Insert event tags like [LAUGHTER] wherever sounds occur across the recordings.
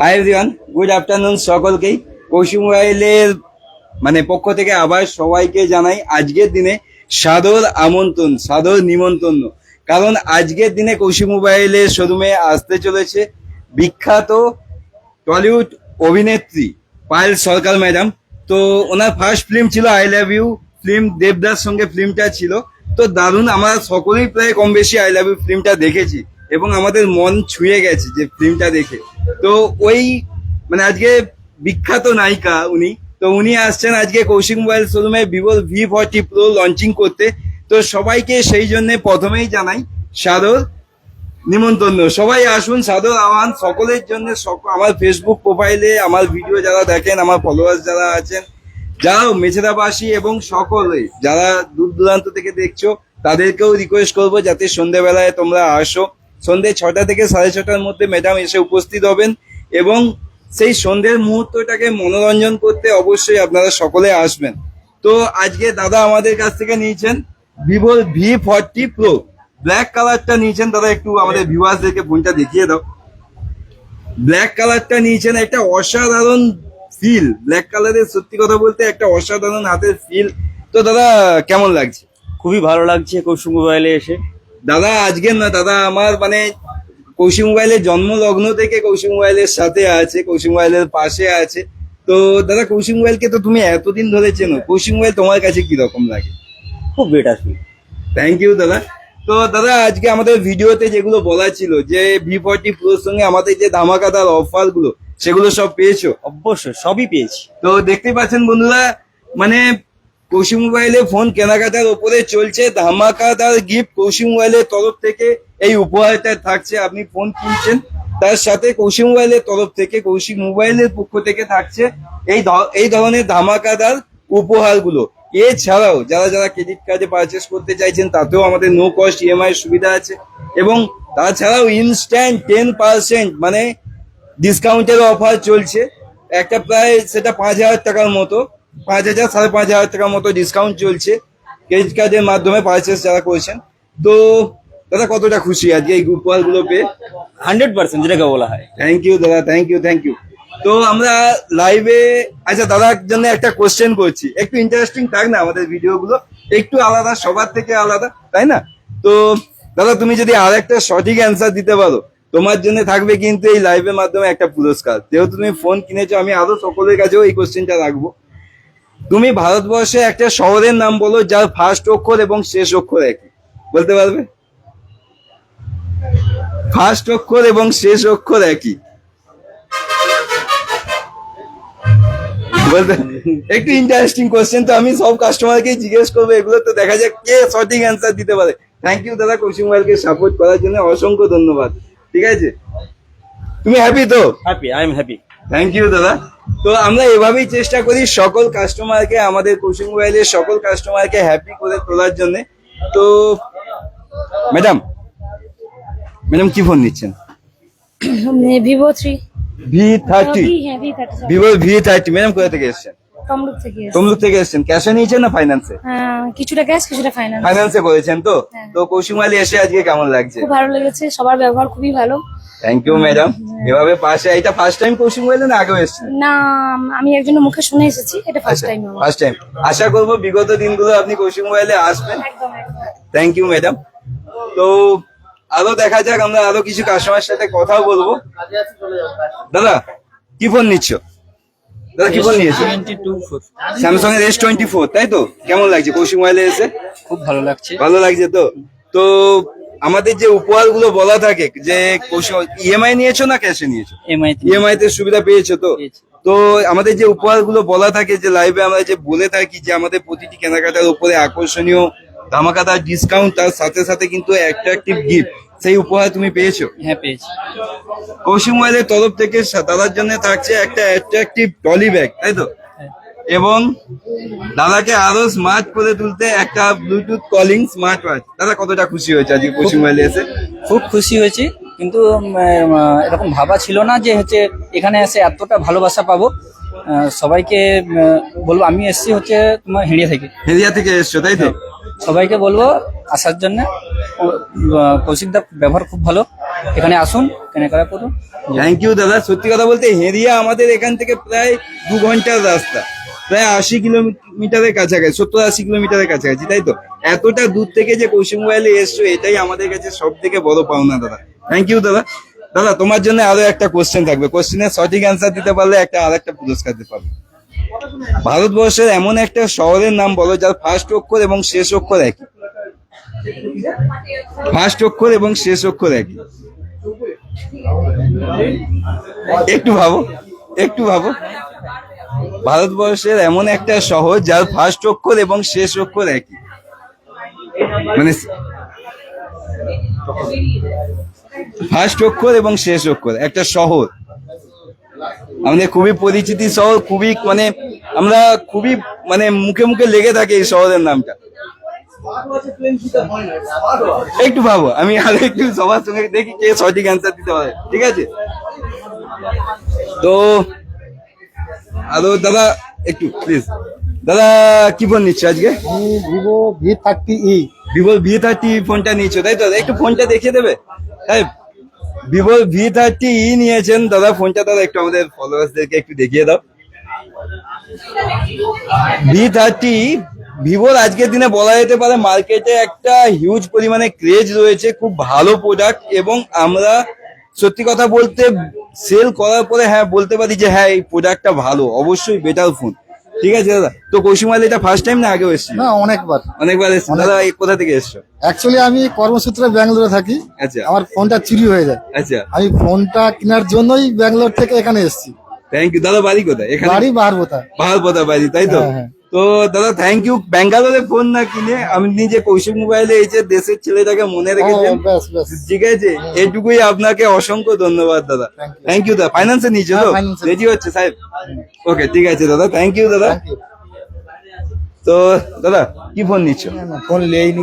Hi everyone good afternoon সকলকেই। কৌশিক মোবাইলের মানে পক্ষ থেকে আবার সবাইকে জানাই, আজকের দিনে সাদর আমন্ত্রণ, সাদর নিমন্ত্রণ। কারণ আজকের দিনে কৌশিক মোবাইলের শোরুমে আসতে চলেছে বিখ্যাত টলিউড অভিনেত্রী পায়েল সরকার ম্যাডাম। তো ওনার ফার্স্ট ফিল্ম ছিল আই লাভ ইউ ফিল্ম দেবদার সঙ্গে ফিল্মটা ছিল। তো দারুণ, আমরা সকলেই প্রায় কম বেশি আই লাভ ইউ ফিল্মটা দেখেছি এবং আমাদের মন ছুঁয়ে গেছে যে ফিল্মটা দেখে। তো ওই মানে আজকে বিখ্যাত নায়িকা উনি, তো উনি আসছেন আজকে কৌশিক মোবাইল শোরুমে Vivo V forty Pro launching করতে। তো সবাইকে সেই জন্য প্রথমেই জানাই, সাদর নিমন্ত্রণ। সবাই আসুন, সাদর আহ্বান সকলের জন্য আমার ফেসবুক প্রোফাইলে আমার ভিডিও যারা দেখেন, আমার ফলোয়ার্স যারা আছেন যারা মেছেদাবাসী এবং সকলে, যারা দূর দূরান্ত থেকে দেখছ, তাদেরকেও রিকোয়েস্ট করব যাতে সন্ধ্যেবেলায় তোমরা আসো। সন্ধ্যে ছটা থেকে সাড়ে ছটার মধ্যে ম্যাডাম এসে উপস্থিত হবেন এবং সেই সন্ধ্যের মুহূর্তটাকে মনোরঞ্জন করতে অবশ্যই আপনারা সকলে আসবেন। তো আজকে দাদা আমাদের কাছ থেকে নিয়েছেন Vivo V forty Pro black কালারটা নিয়েছেন, দাদা একটু আমাদের ভিউয়ার্সদেরকে ফোনটা দেখিয়ে দাও। ব্ল্যাক কালারটা নিয়েছেন, একটা অসাধারণ ফিল ব্ল্যাক কালারের সত্যি কথা বলতে একটা অসাধারণ হাতের ফিল তো দাদা, কেমন লাগছে? খুবই ভালো লাগছে কৌশিক মোবাইলে এসে। দাদা আজকে না দাদা আমার মানে কৌশিক মোবাইলের জন্ম লগ্ন থেকে কৌশিক মোবাইলের সাথে আছে কৌশিক মোবাইলের পাশে আছে। তো দাদা কৌশিক মোবাইলকে তো তুমি এতদিন ধরে চেনো কৌশিক মোবাইল তোমার কাছে কি রকম লাগে? খুব বেটার ফিল থ্যাংক ইউ দাদা। তো দাদা আজকে আমাদের ভিডিওতে যেগুলো বলা ছিল যে ভি ফর্টি প্রোর সঙ্গে আমাদের যে ধামাকাদার অফারগুলো সেগুলো সব পেয়েছ? অবশ্যই সবই পেয়েছি। তো দেখতে পাচ্ছেন বন্ধুরা মানে কৌশিক মোবাইলে ফোন কেনাকাটার ওপরে চলছে, ধামাকাদার গিফট কৌশিক মোবাইলের তরফ থেকে এই উপহারটা থাকছে, আপনি ফোন কিনছেন, তার সাথে কৌশিক মোবাইলের তরফ থেকে, কৌশিক মোবাইলের পক্ষ থেকে থাকছে এই এই ধরনের ধামাকাদার উপহারগুলো। এছাড়াও যারা যারা ক্রেডিট কার্ডে পারচেস করতে চাইছেন, তাতেও আমাদের নো কস্ট ইএমআই সুবিধা আছে এবং তাছাড়াও ইনস্ট্যান্ট টেন পার্সেন্ট মানে ডিসকাউন্টের অফার চলছে। একটা প্রায় সেটা পাঁচ হাজার টাকার মতো। পাঁচ হাজার সাড়ে পাঁচ হাজার টাকার মতো ডিসকাউন্ট চলছে। ক্রেডিট কার্ডের মাধ্যমে পারচেস যারা করছেন। তো দাদা কতটা খুশি আজকে এই উপহারগুলো পেয়ে হান্ড্রেড পার্সেন্ট যেটাকে বলা হয়। থ্যাংক ইউ দাদা থ্যাংক ইউ থ্যাংক ইউ তো আমরা লাইভে আচ্ছা দাদার জন্য একটা কোশ্চেন করছি। একটু ইন্টারেস্টিং থাক না আমাদের ভিডিও গুলো? একটু আলাদা সবার থেকে আলাদা তাই না? তো দাদা তুমি যদি আর একটা সঠিক অ্যান্সার দিতে পারো তোমার জন্য থাকবে কিন্তু এই লাইভের মাধ্যমে একটা পুরস্কার। যেহেতু তুমি ফোন কিনেছো আমি আরও সকলের কাছেও এই কোশ্চেনটা রাখব। তুমি ভারতবর্ষে একটা শহরের নাম বলো, যার ফার্স্ট অক্ষর এবং শেষ অক্ষর একই। বলতে পারবে? ফার্স্ট অক্ষর এবং শেষ অক্ষর একই। বলতে একটু ইন্টারেস্টিং কোশ্চেন তো আমি সব কাস্টমারকেই জিজ্ঞেস করব, এগুলো তো দেখা যাক কে সঠিক অ্যান্সার দিতে পারে। থ্যাংক ইউ দাদা কৌশিক মোবাইলকে সাপোর্ট করার জন্য অসংখ্য ধন্যবাদ। ঠিক আছে? তুমি হ্যাপি তো? Happy I am happy thank you দাদা। তো আমরা এভাবেই চেষ্টা করি সকল কাস্টমারকে আমাদের কৌশিক মোবাইলের সকল কাস্টমারকে হ্যাপি করে তোলার জন্য। তো ম্যাডাম ম্যাডাম কি ফোন নিচ্ছেন? ভিভো থ্রি ভি থার্টি হ্যাঁ ভিভো ভি থার্টি ম্যাডাম কোথা থেকে এসছেন? তমলুক থেকে। তমলুক থেকে এসছেন। ক্যাশে নিয়েছেন না ফাইন্যান্সে হ্যাঁ, কিছুটা ক্যাশ কিছুটা ফাইন্যান্স ফাইন্যান্সে করেছেন তো? হ্যাঁ। তো কৌশিক মালি এসে আজকে কেমন লাগছে? খুব ভালো লেগেছে সবার ব্যবহার খুবই ভালো। থ্যাংক ইউ ম্যাডাম এভাবে পাশে এটা ফার্স্ট টাইম কৌশিক মাইলে না আগেও এসেছেন না আমি একজনের মুখে শুনে এসেছি এটা ফার্স্ট টাইম ফার্স্ট টাইম আশা করব বিগত দিনগুলো আপনি কৌশিক মোবাইলে আসবেন। একদম একদম। থ্যাংক ইউ ম্যাডাম তো আরও দেখা যাক আমরা আরও কিছু কাস্টমার সাথে কথা বলব। দাদা কি ফোন নিচ্ছ? দাদা কি ফোন নিয়েছো? স্যামসাং এর এস টোয়েন্টি ফোর তাই তো? কেমন লাগছে? কৌশিক মোবাইলে এসে? খুব ভালো লাগছে। ভালো লাগছে তো? তো আমাদের যে উপহারগুলো বলা থাকে যে ইএমআই নিয়েছো না ক্যাশে নিয়েছো? ইএমআই তে সুবিধা পেয়েছ তো? তো আমাদের যে উপহারগুলো বলা থাকে যে লাইভে আমরা যে বলে থাকি যে আমাদের প্রতিটি কেনাকাটার উপরে আকর্ষণীয় ধামাকাদার ডিসকাউন্ট তার সাথে সাথে কিন্তু অ্যাট্রাকটিভ গিফট সেই উপহার তুমি পেয়েছ? হ্যাঁ পেয়েছি। কৌশিক মোবাইলের তরফ থেকে দাদার জন্য থাকছে একটা অ্যাট্রাকটিভ টলি ব্যাগ তাই তো? এবং দাদাকে আরও স্মার্ট করে তুলতে একটা ব্লুটুথ কলিং স্মার্ট ওয়াচ দাদা কতটা খুশি হয়েছে আজকে মোবাইলে এসে? খুব খুশি হয়েছি কিন্তু এরকম ভাবা ছিল না যে হচ্ছে এখানে এসে এতটা ভালোবাসা পাবো। সবাইকে বলব আমি এসেছি হচ্ছে তোমার হেঁড়িয়া থেকে। হেরিয়া থেকে এসছো তাই তো? সবাইকে বলব আসার জন্য কৌশিকদার ব্যবহার খুব ভালো। এখানে আসুন কেনাকাটা করুন। থ্যাংক ইউ দাদা। সত্যি কথা বলতে হেরিয়া আমাদের এখান থেকে প্রায় দু ঘণ্টার রাস্তা। প্রায় আশি কিলোমিটারের কাছাকাছি, সত্তর আশি কিলোমিটারের কাছাকাছি, তাই তো? এতটা দূর থেকে যে কৌশিক মোবাইলে এসছো, এটাই আমাদের কাছে সব থেকে বড় পাওনা, দাদা। থ্যাংক ইউ দাদা। দাদা, তোমার জন্য আরও একটা কোশ্চেন থাকবে। কোশ্চেনের সঠিক অ্যান্সার দিতে পারলে একটা আর একটা পুরস্কার দিতে পারবে। ভারতবর্ষের এমন একটা শহরের নাম বলো, যার ফার্স্ট অক্ষর এবং শেষ অক্ষর একই। ফার্স্ট অক্ষর এবং শেষ অক্ষর একই। একটু ভাবো একটু ভাবো। ভারতবর্ষের এমন একটা শহর যার ফার্স্ট অক্ষর এবং শেষ অক্ষর একই। মানে ফার্স্ট অক্ষর এবং শেষ অক্ষর, একটা শহর। আমাদের খুবই পরিচিতি শহর, খুবই মানে আমরা খুবই মানে মুখে মুখে লেগে থাকে এই শহরের নামটা। একটু ভাবো, আমি আর একটু সবার সঙ্গে দেখি কে সঠিক অ্যান্সার দিতে পারে, ঠিক আছে? তো আরও দাদা একটু প্লিজ দাদা কি ফোন নিচ্ছ আজকে? Vivo V thirty E. Vivo V thirty ফোনটা নিয়েছো তাই তো? একটু ফোনটা দেখিয়ে দেবে? হ্যাঁ ভিভো ভি থার্টি ই নিয়েছেন দাদা ফোনটা দাদা একটু আমাদের ফলোয়ার্সদেরকে একটু দেখিয়ে দাও। ভি থার্টি ভিভোর আজকের দিনে বলা যেতে পারে মার্কেটে একটা হিউজ পরিমাণে ক্রেজ রয়েছে খুব ভালো প্রোডাক্ট এবং আমরা সত্যি কথা বলতে সেল করার পরে হ্যাঁ বলতে পারি যে হ্যাঁ এই প্রোডাক্টটা ভালো অবশ্যই বেটার ফোন ঠিক আছে দাদা? তো কৌশিমাল এটা ফার্স্ট টাইম না আগেও এসেছিল? না অনেকবার। অনেকবার এসছো দাদা এই কোথা থেকে এসছো? অ্যাকচুয়ালি আমি কর্মসূত্রে ব্যাঙ্গালোরে থাকি। আচ্ছা। আমার ফোনটা চুরি হয়ে যায়। আচ্ছা। আমি ফোনটা কেনার জন্যই ব্যাঙ্গালোর থেকে এখানে এসেছি। থ্যাংক ইউ দাদা বাড়ি কোথায়? এখানে? বাড়ি বাহারবোতা ভারপদা বাড়ি তাই তো? হ্যাঁ, হ্যাঁ। তো দাদা থ্যাংক ইউ ব্যাঙ্গালোরে ফোন না কিনে আমি নিজে কৌশিক মোবাইলে এই যে দেশের ছেলেটাকে মনে রেখেছেন। হ্যাঁ, ব্যাস। ঠিক আছে? এইটুকুই আপনাকে অসংখ্য ধন্যবাদ দাদা। থ্যাংক ইউ দাদা। ফাইন্যান্সে নিয়েছো তো? হ্যাঁ, রেডি হচ্ছে সাহেব? ওকে ঠিক আছে দাদা। থ্যাংক ইউ দাদা। তো দাদা কি ফোন নিচ্ছ? ফোন লেইনি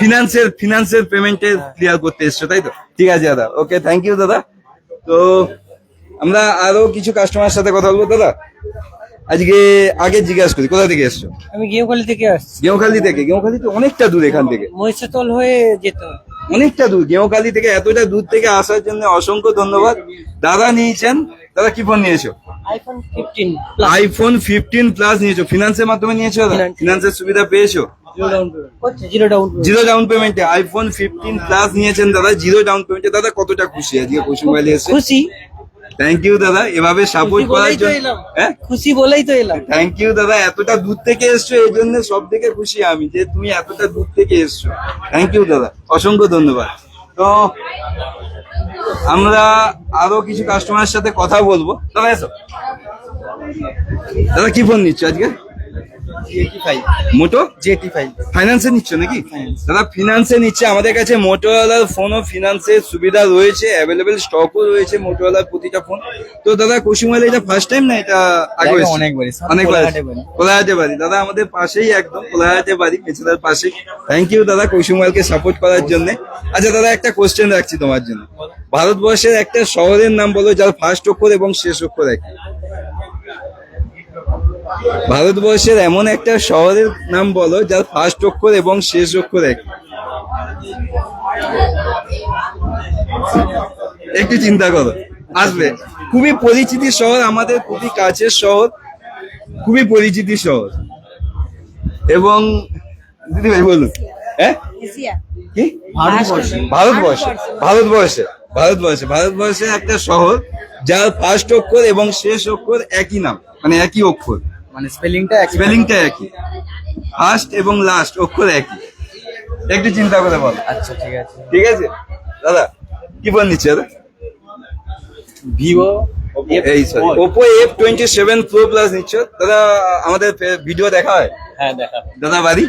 ফিনান্সের ফিনান্সের পেমেন্টের ক্লিয়ার করতে এসছো তাই তো? ঠিক আছে দাদা। ওকে থ্যাংক ইউ দাদা। তো আমরা আরও কিছু কাস্টমার সাথে কথা বলব দাদা? আজকে আগে জিজ্ঞাসা করি কোথা থেকে এসছো? আমি গেওখালি থেকে আসছি। গেঁওখালি থেকে? গেঁওখালি তো অনেকটা দূর এখান থেকে। মহিষাতল হয়ে যেতে হয়। অনেকটা দূর গেঁওখালি থেকে এতটা দূর থেকে আসার জন্য অসংখ্য ধন্যবাদ। দাদা নিয়েছেন দাদা কি ফোন নিয়েছো? IPhone fifteen iPhone fifteen plus নিয়েছো। ফিনান্সের মাধ্যমে নিয়েছো? ফিনান্সের সুবিধা পেয়েছ? জিরো ডাউন জিরো ডাউন পেমেন্টে আইফোন ফিফটিন প্লাস নিয়েছেন দাদা জিরো ডাউন পেমেন্টে দাদা কতটা খুশি? আজকে খুশি মোবাইলে এসে খুশি। থ্যাংক ইউ দাদা। এভাবে সাপোর্ট করার জন্য হ্যাঁ? খুশি বলেই তো এলাম। থ্যাংক ইউ দাদা। এতটা দূর থেকে এসছো এই জন্য সব থেকে খুশি আমি যে তুমি এতটা দূর থেকে এসছো। থ্যাংক ইউ দাদা। অসংখ্য ধন্যবাদ। তো আমরা আরও কিছু কাস্টমারের সাথে কথা বলব। দাদা এসো। দাদা কি ফোন নিচ্ছ আজকে? মোটো জেটি ফাইভ ফাইন্যান্সে নিচ্ছ নাকি? দাদা ফিনান্সে নিচ্ছে। আমাদের কাছে মোটোওয়ালার ফোনও ফিনান্সের সুবিধা রয়েছে। অ্যাভেলেবেল স্টকও রয়েছে মোটোওয়ালার প্রতিটা ফোন তো দাদা কুসুমালে এটা ফার্স্ট টাইম না এটা আগে অনেকবার অনেকবার কোলাহাটে বাড়ি। দাদা আমাদের পাশেই একদম কোলাহাটে বাড়ি মেছেদার পাশেই থ্যাংক ইউ দাদা কুসুমালকে সাপোর্ট করার জন্য। আচ্ছা দাদা একটা কোশ্চেন রাখছি তোমার জন্য। ভারতবর্ষের একটা শহরের নাম বলো যার ফার্স্ট অক্ষর এবং শেষ অক্ষর একই। ভারতবর্ষের এমন একটা শহরের নাম বলো যার ফার্স্ট অক্ষর এবং শেষ অক্ষর এক। একটু চিন্তা করো। আসবে। খুবই পরিচিতি শহর আমাদের খুবই কাছের শহর খুবই পরিচিতি শহর। এবং দিদি ভাই বলুন। হ্যাঁ? কি? ভারতবর্ষে। ভারতবর্ষে। ভারতবর্ষে। ভারতবর্ষে। ভারতবর্ষের একটা শহর যার ফার্স্ট অক্ষর এবং শেষ অক্ষর একই নাম মানে একই অক্ষর। মানে স্পেলিংটা স্পেলিংটা একই। ফার্স্ট এবং লাস্ট অক্ষর একই। একটু চিন্তা করে বলো। আচ্ছা ঠিক আছে। ঠিক আছে? দাদা কি ফোন নিচ্ছে দাদা? ভিভো এই sorry Oppo F twenty seven Pro plus নিচ্ছ। দাদা আমাদের ভিডিও দেখা হয়? হ্যাঁ দেখা দাদা বাড়ি?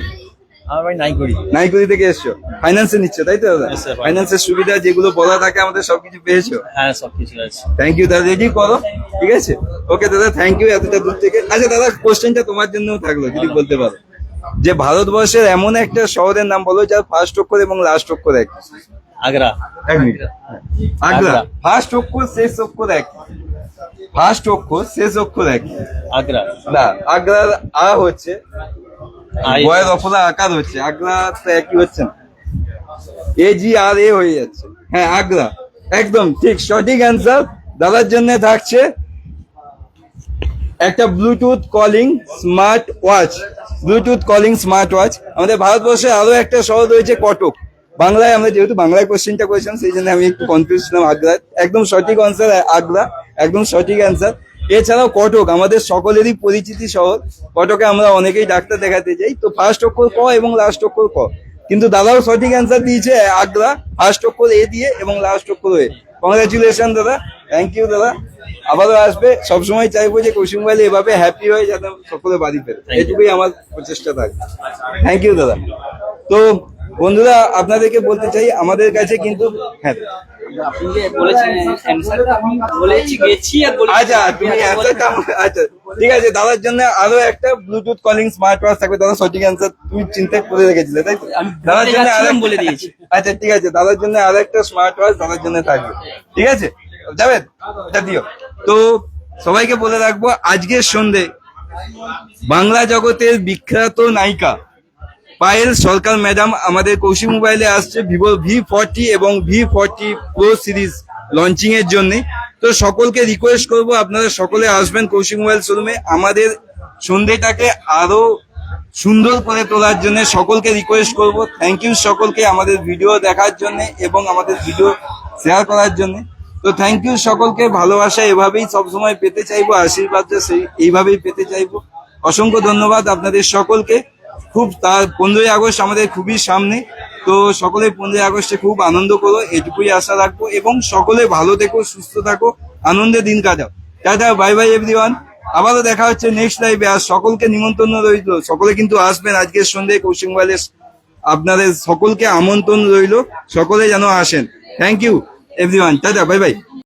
থেকে এসছো। ফাইন্যান্সে নিচ্ছে তাই তো দাদা? ফাইন্যান্সের সুবিধা যেগুলো বলা থাকে আমাদের সবকিছু পেয়েছ? হ্যাঁ সবকিছু আছে। থ্যাংক ইউ দাদা। রেডি করো? ঠিক আছে? ওকে দাদা থ্যাংক ইউ এতটা দূর থেকে। আচ্ছা দাদা কোশ্চেনটা তোমার জন্য থাকল যদি বলতে পারো। যে ভারতবর্ষের এমন একটা শহরের নাম বলো যার ফার্স্ট অক্ষর এবং লাস্ট অক্ষর এক। আগ্রা। এক মিনিট। আগ্রা। ফার্স্ট অক্ষর শেষ অক্ষর এক। ফার্স্ট অক্ষর শেষ অক্ষর এক। আগ্রা। না আগ্রার আ হচ্ছে আই- বয়ের অপরা হচ্ছে আগ্রা তো একই হচ্ছে না। এ জি আর এ হয়ে যাচ্ছে। হ্যাঁ আগ্রা একদম ঠিক সঠিক অ্যান্সার দাদার জন্য থাকছে একটা Bluetooth calling smart watch Bluetooth calling smart watch আমাদের ভারতবর্ষে আরও একটা শহর রয়েছে কটক। বাংলায় আমরা যেহেতু বাংলায় কোশ্চেনটা করেছিলাম, সেই জন্য আমি একটু কনফিউজ ছিলাম আগ্রা একদম সঠিক অ্যান্সার আগ্রা একদম সঠিক অ্যান্সার এছাড়াও কটক আমাদের সকলেরই পরিচিতি শহর। কটকে আমরা অনেকেই ডাক্তার দেখাতে যাই। তো ফার্স্ট অক্ষর ক এবং লাস্ট অক্ষর ক। কিন্তু দাদাও সঠিক অ্যান্সার দিয়েছে আগ্রা। ফার্স্ট অক্ষর এ দিয়ে এবং লাস্ট অক্ষর এ। কংগ্রাচুলেশন দাদা। থ্যাংক ইউ দাদা। আবারও আসবে। সবসময় চাইব যে কৌশিক মোবাইল এভাবে হ্যাপি হয়ে যাতে সকলে বাড়ি ফেরে। এটুকুই আমার প্রচেষ্টা থাকবে থ্যাংক ইউ দাদা। তো বন্ধুরা আপনাদেরকে বলতে চাই আমাদের কাছে কিন্তু হ্যাঁ। আপনি যে বলেছেন অ্যান্সার আমি বলেছি গেছি আর বলেছি। আচ্ছা তুমি অ্যান্সারটা আচ্ছা ঠিক আছে দাদার জন্য আরও একটা ব্লুটুথ কলিং স্মার্ট ওয়াচ থাকবে। দাদা সঠিক অ্যান্সার তুমি চিন্তা করে রেখেছিলে তাই? দাদার জন্য বলে দিয়েছি। [LAUGHS] আচ্ছা ঠিক আছে দাদার জন্য আর একটা স্মার্ট ওয়াচ দাদার জন্য থাকবে। ঠিক আছে? যাবেন? এটা দিও। তো সবাইকে বলে রাখব আজকের সন্ধে বাংলা জগতের বিখ্যাত নায়িকা পায়েল সরকার ম্যাডাম আমাদের কৌশিক মোবাইলে আসছে ভিভো ভি ফর্টি এবং V forty Pro series launching এর জন্য। তো সকলকে রিকোয়েস্ট করব, আপনারা সকলে আসবেন কৌশিক মোবাইল শোরুমে আমাদের সন্ধেটাকে আরও সুন্দর করে তোলার জন্য সকলকে রিকোয়েস্ট করব। থ্যাংক ইউ সকলকে আমাদের ভিডিও দেখার জন্য এবং আমাদের ভিডিও শেয়ার করার জন্য। তো থ্যাংক ইউ সকলকে, ভালোবাসা এভাবেই সবসময় পেতে চাইব আশীর্বাদটা সেই এইভাবেই পেতে চাইব। অসংখ্য ধন্যবাদ আপনাদের সকলকে। খুব তার পনেরোই আগস্ট আমাদের খুবই সামনে। তো সকলে পনেরোই আগস্টে খুব আনন্দ করো, এটুকুই আশা রাখব এবং সকলে ভালো থেকো, সুস্থ থাকো, আনন্দে দিন কাটাও। টাটা বাই বাই এভরিওয়ান আবারও দেখা হচ্ছে নেক্সট লাইভে আর সকলকে নিমন্ত্রণ রইল। সকলে কিন্তু আসবেন আজকের সন্ধ্যে কৌশিক মোবাইলের আপনাদের সকলকে আমন্ত্রণ রইল। সকলে যেন আসেন। Thank you everyone tata bye bye